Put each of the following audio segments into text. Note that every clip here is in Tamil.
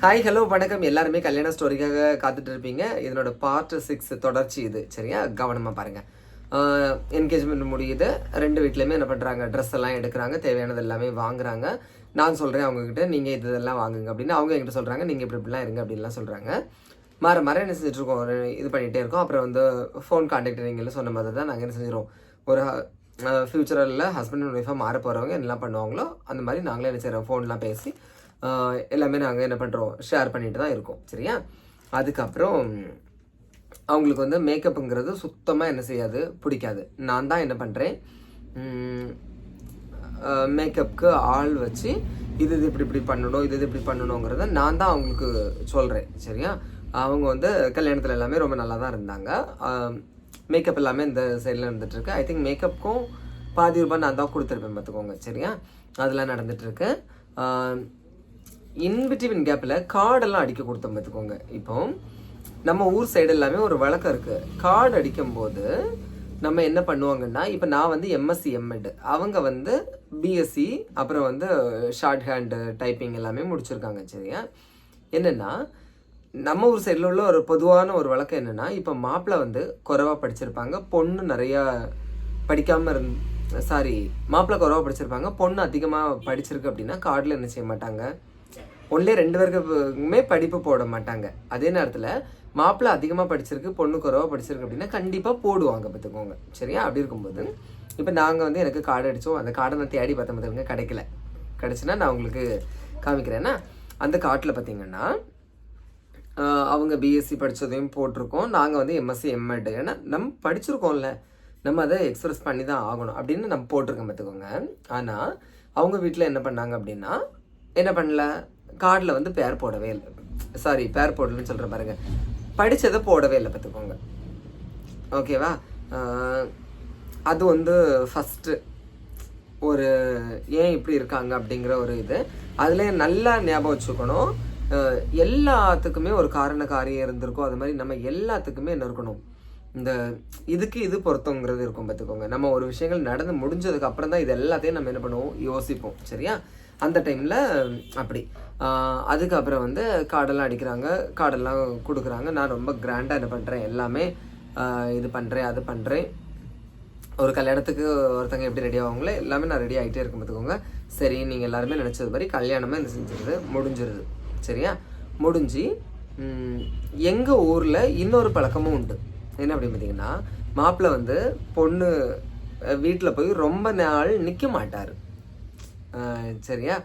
ஹாய் ஹலோ வணக்கம். எல்லாருமே கல்யாண ஸ்டோரிக்காக காத்துட்டு இருப்பீங்க இதனோட பார்ட் சிக்ஸ் தொடர்ச்சி இது. சரியா? கவனமாக பாருங்கள் என்கேஜ்மெண்ட் முடியுது. ரெண்டு வீட்லேயுமே என்ன பண்ணுறாங்க ட்ரெஸ் எல்லாம் எடுக்கிறாங்க. தேவையானது எல்லாமே வாங்குறாங்க. நான் சொல்கிறேன் அவங்கக்கிட்ட நீங்கள் இது இதெல்லாம் வாங்குங்க அப்படின்னு அவங்க என்கிட்ட சொல்கிறாங்க நீங்கள் இப்படி இப்படிலாம் இருங்க அப்படின்லாம் சொல்கிறாங்க மாற மாற என்ன செஞ்சுட்டு இருக்கோம் இது பண்ணிகிட்டே இருக்கோம். அப்புறம் வந்து ஃபோன் கான்டாக்ட் நீங்கள் சொன்ன மாதிரி தான் நாங்கள் என்ன செஞ்சிடும் ஒரு ஃப்யூச்சரில் ஹஸ்பண்ட் அண்ட் ஒய்ஃபாக மாற போகிறவங்க என்னெல்லாம் பண்ணுவாங்களோ அந்த மாதிரி நாங்களே என்ன செய்கிறோம் ஃபோன்லாம் பேசி எல்லாமே நாங்கள் என்ன பண்ணுறோம் ஷேர் பண்ணிட்டு தான் இருக்கோம் சரியா? அதுக்கப்புறம் அவங்களுக்கு வந்து மேக்கப்புங்கிறது சுத்தமாக என்ன செய்யாது பிடிக்காது. நான் தான் என்ன பண்ணுறேன் மேக்கப்புக்கு ஆள் வச்சு இது இது இப்படி இப்படி பண்ணணும் இது இது இப்படி பண்ணணுங்கிறத நான் தான் அவங்களுக்கு சொல்கிறேன் சரியா? அவங்க வந்து கல்யாணத்தில் எல்லாமே ரொம்ப நல்லா தான் இருந்தாங்க. மேக்கப் எல்லாமே இந்த சைடில் இருந்துகிட்ருக்கு ஐ திங்க் மேக்கப்புக்கும் பாதி ரூபாய் நான் தான் கொடுத்துருப்பேன் பார்த்துக்கோங்க சரியா? அதெல்லாம் நடந்துகிட்ருக்கு இன்பிட்வீன் கேப்பில் கார்டெல்லாம் அடிக்க கொடுத்தோம் பார்த்துக்கோங்க. இப்போ நம்ம ஊர் சைடு எல்லாமே ஒரு வழக்கம் இருக்குது கார்டு அடிக்கும்போது நம்ம என்ன பண்ணுவாங்கன்னா இப்போ நான் வந்து எம்எஸ்சி எம்எட் அவங்க வந்து பிஎஸ்சி அப்புறம் வந்து ஷார்ட் ஹேண்டு டைப்பிங் எல்லாமே முடிச்சிருக்காங்க சரியா? என்னென்னா நம்ம ஊர் சைடில் உள்ள ஒரு பொதுவான ஒரு வழக்கம் என்னென்னா இப்போ மாப்பிள்ளை வந்து குறைவாக படிச்சிருப்பாங்க பொண்ணு நிறையா படிக்காமல் இருந் சாரி மாப்பிள்ளை குறைவாக படிச்சிருப்பாங்க பொண்ணு அதிகமாக படிச்சிருக்கு அப்படின்னா கார்டில் என்ன செய்ய மாட்டாங்க? ஒன்லே ரெண்டு பேருக்குமே படிப்பு போட மாட்டாங்க. அதே நேரத்தில் மாப்பிள்ளை அதிகமாக படிச்சிருக்கு பொண்ணு குறவாக படிச்சிருக்கு அப்படின்னா கண்டிப்பாக போடுவாங்க பார்த்துக்கோங்க. சரியா? அப்படி இருக்கும்போது இப்போ நாங்கள் வந்து எனக்கு கார்டு அடித்தோம் அந்த கார்டை நான் தேடி பார்த்த பார்த்துக்கோங்க. கிடைக்கல. கிடச்சுன்னா நான் உங்களுக்கு காமிக்கிறேன்னா அந்த கார்ட்டில் பார்த்தீங்கன்னா அவங்க பிஎஸ்சி படித்ததையும் போட்டிருக்கோம். நாங்கள் வந்து எம்எஸ்சி எம்எட் ஏன்னா நம்ம படிச்சிருக்கோம்ல. நம்ம அதை எக்ஸ்பிரஸ் பண்ணி தான் ஆகணும் அப்படின்னு நம்ம போட்டிருக்கோம் பார்த்துக்கோங்க. ஆனால் அவங்க வீட்டில் என்ன பண்ணாங்க அப்படின்னா என்ன பண்ணல? கார்டில் வந்து பேர் போடவே இல்லை. சாரி பேர் போடலன்னு சொல்கிற பாருங்க. படித்ததை போடவே இல்லை பார்த்துக்கோங்க. ஓகேவா அது வந்து ஃபஸ்ட்டு ஒரு ஏன் இப்படி இருக்காங்க அப்படிங்கிற ஒரு இது. அதில் நல்லா ஞாபகம் வச்சுக்கணும். எல்லாத்துக்குமே ஒரு காரண காரியம் இருந்திருக்கும். அது மாதிரி நம்ம எல்லாத்துக்குமே என்ன இருக்கணும்? இந்த இதுக்கு இது பொருத்தங்கிறது இருக்கும் பார்த்துக்கோங்க. நம்ம ஒரு விஷயங்கள் நடந்து முடிஞ்சதுக்கு அப்புறம் தான் இது எல்லாத்தையும் நம்ம என்ன பண்ணுவோம்? யோசிப்போம் சரியா? அந்த டைமில் அப்படி. அதுக்கப்புறம் வந்து கார்டெல்லாம் அடிக்கிறாங்க. கார்டெல்லாம் கொடுக்குறாங்க. நான் ரொம்ப கிராண்டாக என்ன பண்ணுறேன் எல்லாமே இது பண்ணுறேன் அது பண்ணுறேன் ஒரு கல்யாணத்துக்கு ஒருத்தங்க எப்படி ரெடி ஆவாங்களோ எல்லாமே நான் ரெடி ஆகிட்டே இருக்கும் பார்த்துக்கோங்க. சரி நீங்கள் எல்லாருமே நினச்சது மாதிரி கல்யாணமே இந்த செஞ்சிருது. முடிஞ்சிருது. சரியா? முடிஞ்சு எங்கள் ஊரில் இன்னொரு பழக்கமும் உண்டு. என்ன அப்படின்னு பார்த்தீங்கன்னா மாப்பிள்ளை வந்து பொண்ணு வீட்டில் போய் ரொம்ப நாள் நிற்க மாட்டார். சரியா?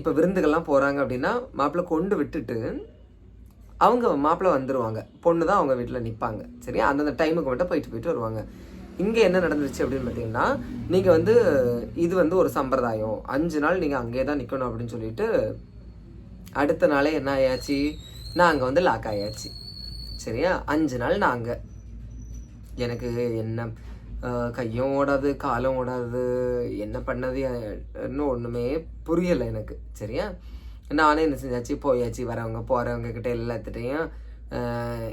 இப்போ விருந்துகள்லாம் போகிறாங்க அப்படின்னா மாப்பிள்ளை கொண்டு விட்டுட்டு அவங்க மாப்பிள்ளை வந்துடுவாங்க பொண்ணு தான் அவங்க வீட்டில் நிற்பாங்க சரியா? அந்தந்த டைமுக்கு மட்டும் போயிட்டு போயிட்டு வருவாங்க. இங்கே என்ன நடந்துச்சு அப்படின்னு பார்த்தீங்கன்னா நீங்கள் வந்து இது வந்து ஒரு சம்பிரதாயம். அஞ்சு நாள் நீங்கள் அங்கேயே தான் நிற்கணும் அப்படின்னு சொல்லிட்டு அடுத்த நாளே என்ன ஆயாச்சு? நான் அங்கே வந்து லாக் ஆயாச்சு. சரியா? அஞ்சு நாள் நான் அங்கே. எனக்கு என்ன கையும் ஓடாது காலும் ஓடாது. என்ன பண்ணது? இன்னும் ஒன்றுமே புரியலை எனக்கு. சரியா? நானே என்ன செஞ்சாச்சு? போயாச்சு வரவங்க போகிறவங்க கிட்ட எல்லாத்துட்டையும்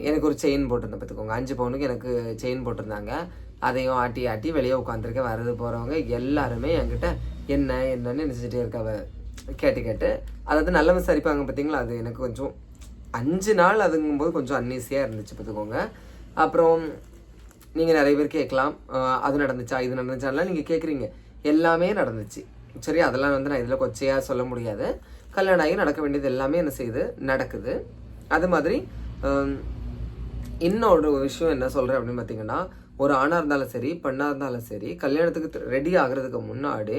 எனக்கு ஒரு செயின் போட்டிருந்தேன் பார்த்துக்கோங்க. அஞ்சு பவுனுக்கு எனக்கு செயின் போட்டிருந்தாங்க. அதையும் ஆட்டி ஆட்டி வெளியே உட்காந்துருக்க வரது போகிறவங்க எல்லாருமே என்கிட்ட என்ன என்னன்னு நினச்சிட்டே இருக்காவ. கேட்டு கேட்டு. அதாவது நல்ல விசாரிப்பாங்க பார்த்தீங்களா? அது எனக்கு கொஞ்சம் அஞ்சு நாள் அதுங்கும்போது கொஞ்சம் அன்னீஸியாக இருந்துச்சு பார்த்துக்கோங்க. அப்புறம் நீங்கள் நிறைய பேர் கேட்கலாம். அது நடந்துச்சா இது நடந்துச்சாலாம் நீங்கள் கேட்குறீங்க. எல்லாமே நடந்துச்சு. சரி அதெல்லாம் வந்து நான் இதில் கொச்சையாக சொல்ல முடியாது. கல்யாணம் ஆகி நடக்க வேண்டியது எல்லாமே என்ன செய்யுது நடக்குது. அது மாதிரி இன்னொரு விஷயம் என்ன சொல்கிறேன் அப்படின்னு பார்த்தீங்கன்னா ஒரு ஆணாக இருந்தாலும் சரி பெண்ணாக இருந்தாலும் சரி கல்யாணத்துக்கு ரெடி ஆகிறதுக்கு முன்னாடி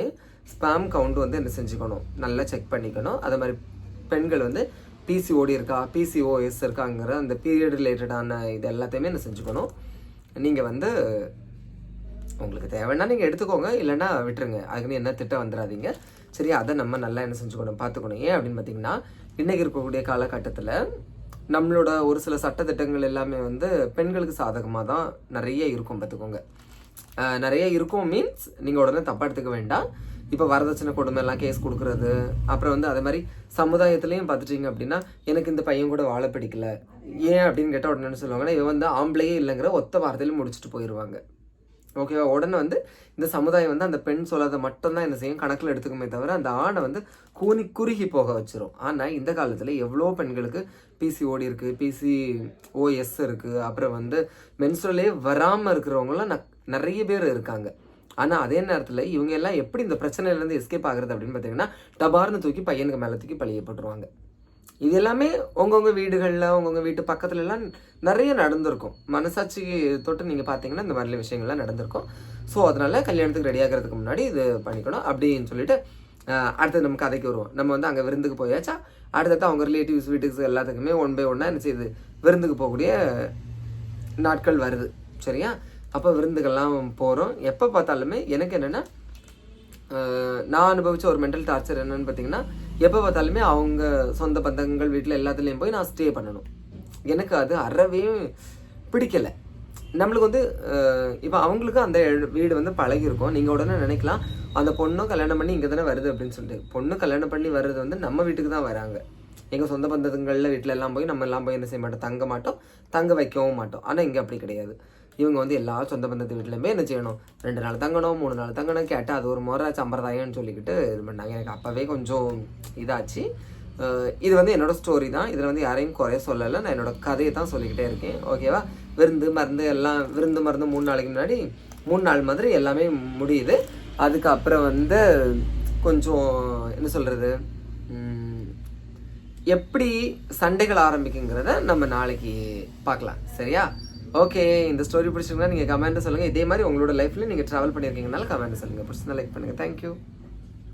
ஸ்பாம் கவுண்ட் வந்து என்ன செஞ்சுக்கணும்? நல்லா செக் பண்ணிக்கணும். அது மாதிரி பெண்கள் வந்து பிசிஓடி இருக்கா? பிசிஓஎஸ் இருக்காங்கிற அந்த பீரியட் ரிலேட்டடான இது எல்லாத்தையுமே என்ன செஞ்சுக்கணும்? நீங்கள் வந்து உங்களுக்கு தேவைன்னா நீங்கள் எடுத்துக்கோங்க இல்லைன்னா விட்டுருங்க. அதுக்குன்னு என்ன திட்டம் வந்துடாதீங்க. சரி அதை நம்ம நல்லா என்ன செஞ்சுக்கணும் பார்த்துக்கணும். ஏன் அப்படின்னு பார்த்தீங்கன்னா இன்றைக்கி இருக்கக்கூடிய காலகட்டத்தில் நம்மளோட ஒரு சில சட்டத்திட்டங்கள் எல்லாமே வந்து பெண்களுக்கு சாதகமாக தான் நிறைய இருக்கும் பார்த்துக்கோங்க. நிறைய இருக்கும் மீன்ஸ் நீங்கள் உடனே தப்பாக எடுத்துக்க வேண்டாம். இப்போ வரதட்சணை கொடுமை எல்லாம் கேஸ் கொடுக்குறது. அப்புறம் வந்து அதே மாதிரி சமுதாயத்துலேயும் பார்த்துட்டிங்க அப்படின்னா எனக்கு இந்த பையன் கூட வாழ பிடிக்கல. ஏன் அப்படின்னு கேட்டால் உடனே என்ன சொல்லுவாங்கன்னா இவன் வந்து ஆம்பளையே இல்லைங்கிற ஒத்த வார்த்தையில முடிச்சுட்டு போயிடுவாங்க ஓகேவா உடனே வந்து இந்த சமுதாயம் வந்து அந்த பெண் சொல்லாத மட்டும்தான் என்ன செய்யும்? கணக்கில் எடுத்துக்குமே தவிர அந்த ஆணை வந்து கூனி குறுகி போக வச்சிரும். ஆனால் இந்த காலத்தில் எவ்வளோ பெண்களுக்கு பிசிஓடி இருக்குது பிசி ஓஎஸ் இருக்குது அப்புறம் வந்து மென்சுரலே வராமல் இருக்கிறவங்களாம் நிறைய பேர் இருக்காங்க. ஆனால் அதே நேரத்தில் இவங்க எல்லாம் எப்படி இந்த பிரச்சனையிலேருந்து எஸ்கேப் ஆகுறது அப்படின்னு பார்த்தீங்கன்னா டபார்னு தூக்கி பையனுக்கு மேலே தூக்கி பழிய போட்டுருவாங்க. இது எல்லாமே உங்கவுங்க வீடுகளில் உங்கவுங்க வீட்டு பக்கத்துலலாம் நிறைய நடந்திருக்கும். மனசாட்சி தொட்டு நீங்கள் பார்த்தீங்கன்னா இந்த மாதிரி விஷயங்கள்லாம் நடந்திருக்கும். ஸோ அதனால் கல்யாணத்துக்கு ரெடி ஆகிறதுக்கு முன்னாடி இது பண்ணிக்கணும் அப்படின்னு சொல்லிட்டு அடுத்தது அடுத்து நம்ம கதைக்கு வருவோம். நம்ம வந்து அங்கே விருந்துக்கு போயாச்சா? அடுத்தது அவங்க ரிலேட்டிவ்ஸ் வீட்டுக்கு எல்லாத்துக்குமே ஒன் பை ஒன்னாக என்ன செய்யுது? விருந்துக்கு போகக்கூடிய நாட்கள் வருது. சரியா? அப்போ விருந்துகள்லாம் போகிறோம் எப்போ பார்த்தாலுமே எனக்கு என்னென்னா நான் அனுபவிச்ச ஒரு மென்டல் டார்ச்சர் என்னென்னு பார்த்தீங்கன்னா எப்போ பார்த்தாலுமே அவங்க சொந்த பந்தங்கள் வீட்டில் எல்லாத்துலேயும் போய் நான் ஸ்டே பண்ணணும். எனக்கு அது அறவே பிடிக்கலை. நம்மளுக்கு வந்து இப்போ அவங்களுக்கு அந்த வீடு வந்து பழகிருக்கும் நீங்கள் உடனே நினைக்கலாம் அந்த பொண்ணும் கல்யாணம் பண்ணி இங்கே தானே வருது அப்படின்னு சொல்லிட்டு. பொண்ணு கல்யாணம் பண்ணி வர்றது வந்து நம்ம வீட்டுக்கு தான் வராங்க. எங்கள் சொந்த பந்தங்களில் வீட்டில் எல்லாம் போய் நம்ம எல்லாம் போய் என்ன செய்ய மாட்டோம்? தங்க மாட்டோம். தங்க வைக்கவும் மாட்டோம். ஆனால் இங்கே அப்படி கிடையாது. இவங்க வந்து எல்லா சொந்த பந்தத்து வீட்லையுமே என்ன செய்யணும்? ரெண்டு நாள் தங்கணும் மூணு நாள் தங்கணும் கேட்டால் அது ஒரு முறை சம்பிரதாயம்னு சொல்லிக்கிட்டு இது பண்ணாங்க. எனக்கு அப்போவே கொஞ்சம் இதாச்சு. இது வந்து என்னோட ஸ்டோரி தான். இதில் வந்து யாரையும் குறைய சொல்லலை. நான் என்னோட கதையை தான் சொல்லிக்கிட்டே இருக்கேன். ஓகேவா விருந்து மருந்து எல்லாம் விருந்து மருந்து மூணு நாளைக்கு முன்னாடி மூணு நாள் மாதிரி எல்லாமே முடியுது. அதுக்கப்புறம் வந்து கொஞ்சம் என்ன சொல்கிறது எப்படி சண்டைகள் ஆரம்பிக்குங்கிறத நம்ம நாளைக்கு பார்க்கலாம். சரியா? ஓகே இந்த ஸ்டோரி பிடிச்சிருந்தா நீங்கள் கமெண்ட்டை சொல்லுங்கள் இதே மாதிரி உங்களோட லைஃப்பில் நீங்கள் ட்ராவல் பண்ணியிருக்கீங்கனால கமெண்ட் சொல்லுங்கள் பிடிச்சிருந்தா லைக் பண்ணுங்கள் தேங்க்யூ